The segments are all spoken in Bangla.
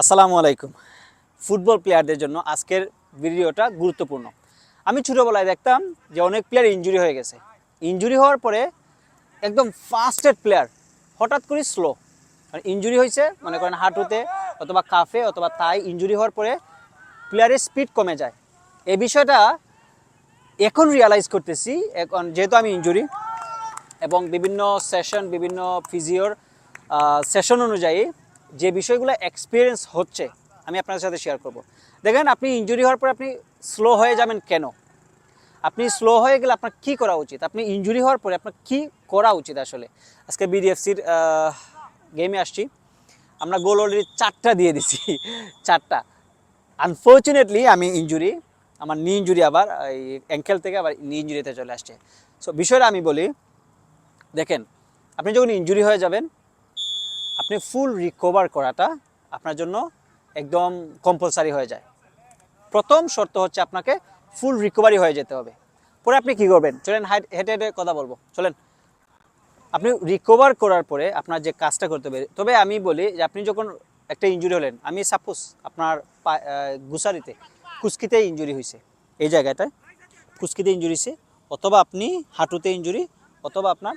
আসসালামু আলাইকুম। ফুটবল প্লেয়ারদের জন্য আজকের ভিডিওটা গুরুত্বপূর্ণ। আমি ছোটোবেলায় দেখতাম যে অনেক প্লেয়ার ইনজুরি হয়ে গেছে। ইনজুরি হওয়ার পরে একদম ফাস্টেড প্লেয়ার হঠাৎ করে স্লো ইনজুরি হয়েছে, মনে করেন হাঁটুতে অথবা কাফে অথবা তাই ইনজুরি হওয়ার পরে প্লেয়ারের স্পিড কমে যায়। এই বিষয়টা এখন রিয়ালাইজ করতেছি, এখন যেহেতু আমি ইনজুরি এবং বিভিন্ন সেশন বিভিন্ন ফিজিওর সেশন অনুযায়ী যে বিষয়গুলো এক্সপিরিয়েন্স হচ্ছে, আমি আপনার সাথে শেয়ার করব। দেখেন, আপনি ইনজুরি হওয়ার পর আপনি স্লো হয়ে যাবেন কেন? আপনি স্লো হয়ে গেলে আপনার কি করা উচিত? আপনি ইনজুরি হওয়ার পরে আপনার কি করা উচিত আসলে? আজকে বিডিএফসির গেমে আসছি। আমরা গোল অলরেডি চারটা দিয়ে দিছি, চারটা। আনফর্চুনেটলি আমি ইনজুরি আমার নি ইনজুরি আবার, এই অ্যাঙ্কেল থেকে আবার নি ইঞ্জুরিতে চলে আসছে। সো বিষয়টা আমি বলি, দেখেন, আপনি যখন ইনজুরি হয়ে যাবেন আপনি ফুল রিকভার করাটা আপনার জন্য একদম কম্পালসারি হয়ে যায়। প্রথম শর্ত হচ্ছে আপনাকে ফুল রিকভারি হয়ে যেতে হবে। পরে আপনি কি করবেন? চলেন হেঁটে হেঁটে কথা বলব। চলেন। আপনি রিকভার করার পরে আপনার যে কাজটা করতে হবে, তবে আমি বলি যে আপনি যখন একটা ইনজুরি হলেন, আমি সাপোজ আপনার গুসারিতে কুস্কিতে ইনজুরি হয়েছে এই জায়গাটায় কুস্কিতে ইনজুরি হয়েছে অথবা আপনি হাঁটুতে ইনজুরি অথবা আপনার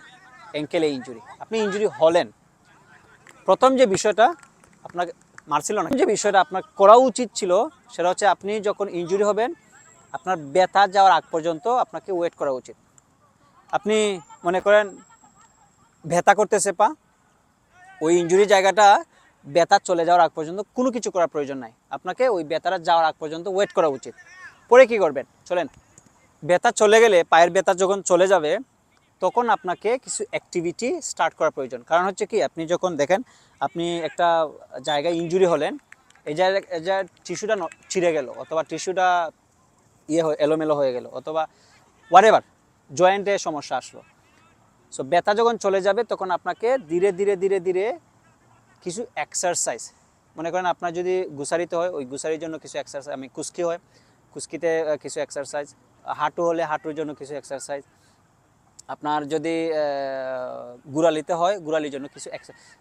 অ্যাঙ্কেলে ইঞ্জুরি আপনি ইনজুরি হলেন প্রথম যে বিষয়টা আপনাকে মারছিল না, যে বিষয়টা আপনার করা উচিত ছিল, সেটা হচ্ছে আপনি যখন ইনজুরি হবেন, আপনার ব্যথা যাওয়ার আগ পর্যন্ত আপনাকে ওয়েট করা উচিত। আপনি মনে করেন ব্যথা করতেছে পা, ওই ইনজুরি জায়গাটা ব্যথা চলে যাওয়ার আগ পর্যন্ত কোনো কিছু করার প্রয়োজন নাই। আপনাকে ওই ব্যথাটা যাওয়ার আগ পর্যন্ত ওয়েট করা উচিত। পরে কি করবেন? চলেন। ব্যথা চলে গেলে, পায়ের ব্যথা যখন চলে যাবে তখন আপনাকে কিছু অ্যাক্টিভিটি স্টার্ট করা প্রয়োজন। কারণ হচ্ছে কি, আপনি যখন দেখেন, আপনি একটা জায়গায় ইনজুরি হলেন, এই জায়গায় জায়গায় টিস্যুটা ছিঁড়ে গেল, অথবা টিস্যুটা ইয়ে হয়ে, এলোমেলো হয়ে গেল, অথবা হোয়াট জয়েন্টে সমস্যা আসলো। সো ব্যথা যখন চলে যাবে, তখন আপনাকে ধীরে ধীরে ধীরে ধীরে কিছু এক্সারসাইজ মনে করেন আপনার যদি গুসারিতে হয়, ওই গুসারির জন্য কিছু এক্সারসাইজ আমি কুস্কি হয় কুস্কিতে কিছু এক্সারসাইজ হাঁটু হলে হাঁটুর জন্য কিছু এক্সারসাইজ আপনার যদি গুড়ালিতে হয়, গুড়ালির জন্য কিছু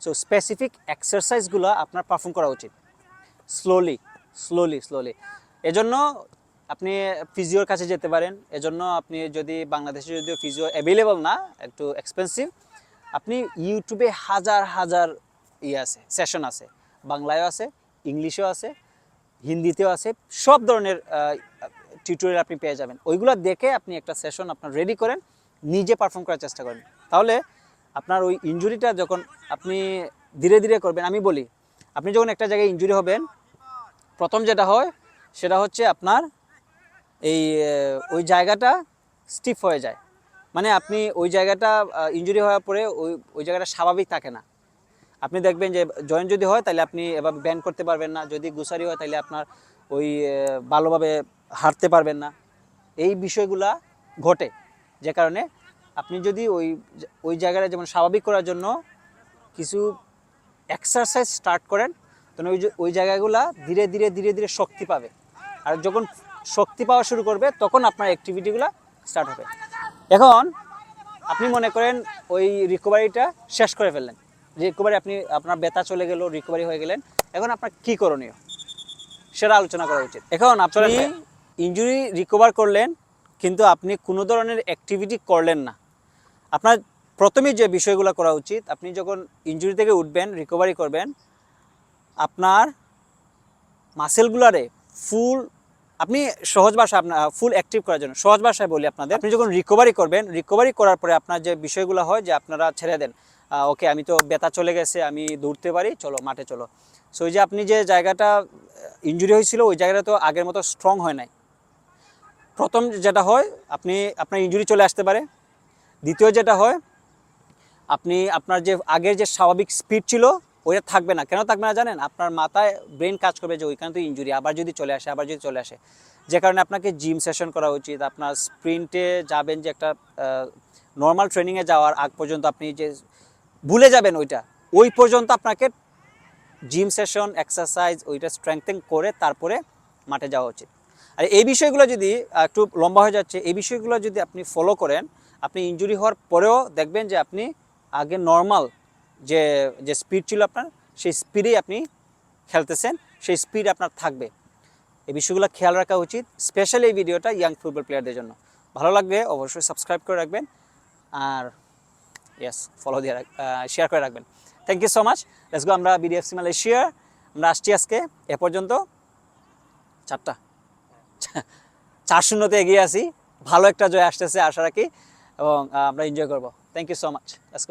সো স্পেসিফিক এক্সারসাইজগুলো আপনার পারফর্ম করা উচিত। স্লোলি স্লোলি স্লোলি এজন্য আপনি ফিজিওর কাছে যেতে পারেন। এজন্য আপনি যদি বাংলাদেশে যদিও ফিজিও অ্যাভেলেবল না, একটু এক্সপেন্সিভ আপনি ইউটিউবে হাজার হাজার ইয়ে আছে সেশন আছে। বাংলায়ও আছে, ইংলিশেও আছে, হিন্দিতেও আছে, সব ধরনের টিউটোরিয়াল আপনি পেয়ে যাবেন। ওইগুলো দেখে আপনি একটা সেশন আপনার রেডি করেন। নিজে পারফর্ম করার চেষ্টা করেন। তাহলে আপনার ওই ইনজুরিটা যখন আপনি ধীরে ধীরে করবেন, আমি বলি, আপনি যখন একটা জায়গায় ইনজুরি হবেন, প্রথম যেটা হয়, সেটা হচ্ছে আপনার এই ওই জায়গাটা স্টিফ হয়ে যায়। মানে আপনি ওই জায়গাটা ইনজুরি হওয়ার পরে ওই ওই জায়গাটা স্বাভাবিক থাকে না। আপনি দেখবেন যে জয়েন্ট যদি হয়, তাহলে আপনি এভাবে ব্যান্ড করতে পারবেন না। যদি গুসারি হয়, তাহলে আপনার ওই ভালোভাবে হাঁটতে পারবেন না। এই বিষয়গুলা ঘটে। যে কারণে আপনি যদি ওই ওই জায়গাটা যেমন স্বাভাবিক করার জন্য কিছু এক্সারসাইজ স্টার্ট করেন তখন ওই ওই জায়গাগুলা ধীরে ধীরে ধীরে ধীরে শক্তি পাবে। আর যখন শক্তি পাওয়া শুরু করবে তখন আপনার অ্যাক্টিভিটিগুলো স্টার্ট হবে। এখন আপনি মনে করেন ওই রিকভারিটা শেষ করে ফেললেন। রিকভারি আপনি আপনার ব্যথা চলে গেল রিকভারি হয়ে গেলেন এখন আপনার কি করণীয়? সেটা আলোচনা করা উচিত। এখন আপনি ইনজুরি রিকভার করলেন কিন্তু আপনি কোনো ধরনের অ্যাক্টিভিটি করলেন না। আপনার প্রথমে যে বিষয়গুলো করা উচিত, আপনি যখন ইনজুরি থেকে উঠবেন রিকভারি করবেন, আপনার মাসেলগুলারে ফুল আপনি সহজ ভাষা আপনার ফুল অ্যাক্টিভ করার জন্য, সহজ ভাষায় বলি আপনাদের, আপনি যখন রিকভারি করবেন রিকভারি করার পরে আপনার যে বিষয়গুলো হয় যে আপনারা ছেড়ে দেন ওকে আমি তো ব্যথা চলে গেছে, আমি দৌড়তে পারি, চলো মাঠে চলো। সো ওই যে আপনি যে জায়গাটা ইনজুরি হয়েছিল, ওই জায়গাটা তো আগের মতো স্ট্রং হয় নাই। প্রথম যেটা হয়, আপনি আপনার ইনজুরি চলে আসতে পারে। দ্বিতীয় যেটা হয়, আপনি আপনার যে আগের যে স্বাভাবিক স্পিড ছিল, ওইটা থাকবে না। কেন থাকবে না জানেন? আপনার মাথায় ব্রেন কাজ করবে যে ওইখানে তো ইঞ্জুরি আবার যদি চলে আসে, আবার যদি চলে আসে। যে কারণে আপনাকে জিম সেশন করা উচিত। আপনার স্প্রিন্টে যাবেন যে একটা নর্মাল ট্রেনিংয়ে যাওয়ার আগ পর্যন্ত আপনি যে ভুলে যাবেন ওইটা, ওই পর্যন্ত আপনাকে জিম সেশন এক্সারসাইজ ওইটা স্ট্রেংথেন করে তারপরে মাঠে যাওয়া উচিত। আর এই বিষয়গুলো যদি একটু লম্বা হয়ে যাচ্ছে, এই বিষয়গুলো যদি আপনি ফলো করেন, আপনি ইনজুরি হওয়ার পরেও দেখবেন যে আপনি আগে নর্মাল যে যে স্পিড ছিল আপনার, সেই স্পিডেই আপনি খেলতেছেন, সেই স্পিড আপনার থাকবে। এই বিষয়গুলো খেয়াল রাখা উচিত স্পেশালি এই ভিডিওটা ইয়াং ফুটবল প্লেয়ারদের জন্য। ভালো লাগবে অবশ্যই সাবস্ক্রাইব করে রাখবেন, আর ইয়েস ফলো দিয়ে শেয়ার করে রাখবেন। Thank you so much let's go আমরা বিডিএফসি মালয়েশিয়া আমরা আসছি আজকে, এ পর্যন্ত, চারটা। চার শূন্যতে এগিয়ে আসি ভালো একটা জয় আসতেছে আশা রাখি এবং আমরা এনজয় করব। Thank you so much let's